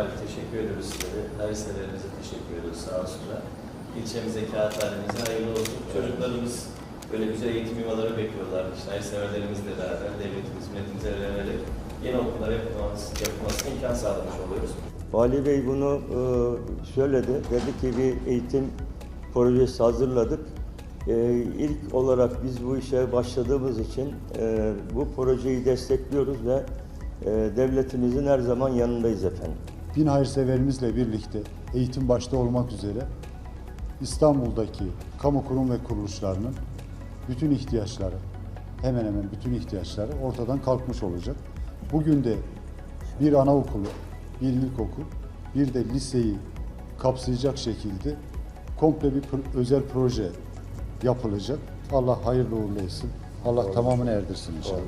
Vali teşekkür ediyoruz size de. Hayırseverlerimize teşekkür ediyoruz sağ olsunlar. İlçemize, kağıthanemize hayırlı olsun. Çocuklarımız böyle güzel eğitim yuvaları bekliyorlar. İşte hayırseverlerimizle beraber devletimiz, milletimize vererek yeni okullar yapılması, yapılmasına imkan sağlamış oluyoruz. Vali Bey bunu e, söyledi. Dedi ki bir eğitim projesi hazırladık. E, ilk olarak biz bu işe başladığımız için e, bu projeyi destekliyoruz ve devletimizin her zaman yanındayız efendim. Bin hayırseverimizle birlikte eğitim başta olmak üzere İstanbul'daki kamu kurum ve kuruluşlarının bütün ihtiyaçları, hemen hemen bütün ihtiyaçları ortadan kalkmış olacak. Bugün de bir anaokulu, bir ilkokul, bir de liseyi kapsayacak şekilde komple bir özel proje yapılacak. Allah hayırlı uğurlu etsin. Allah tamamını erdirsin inşallah.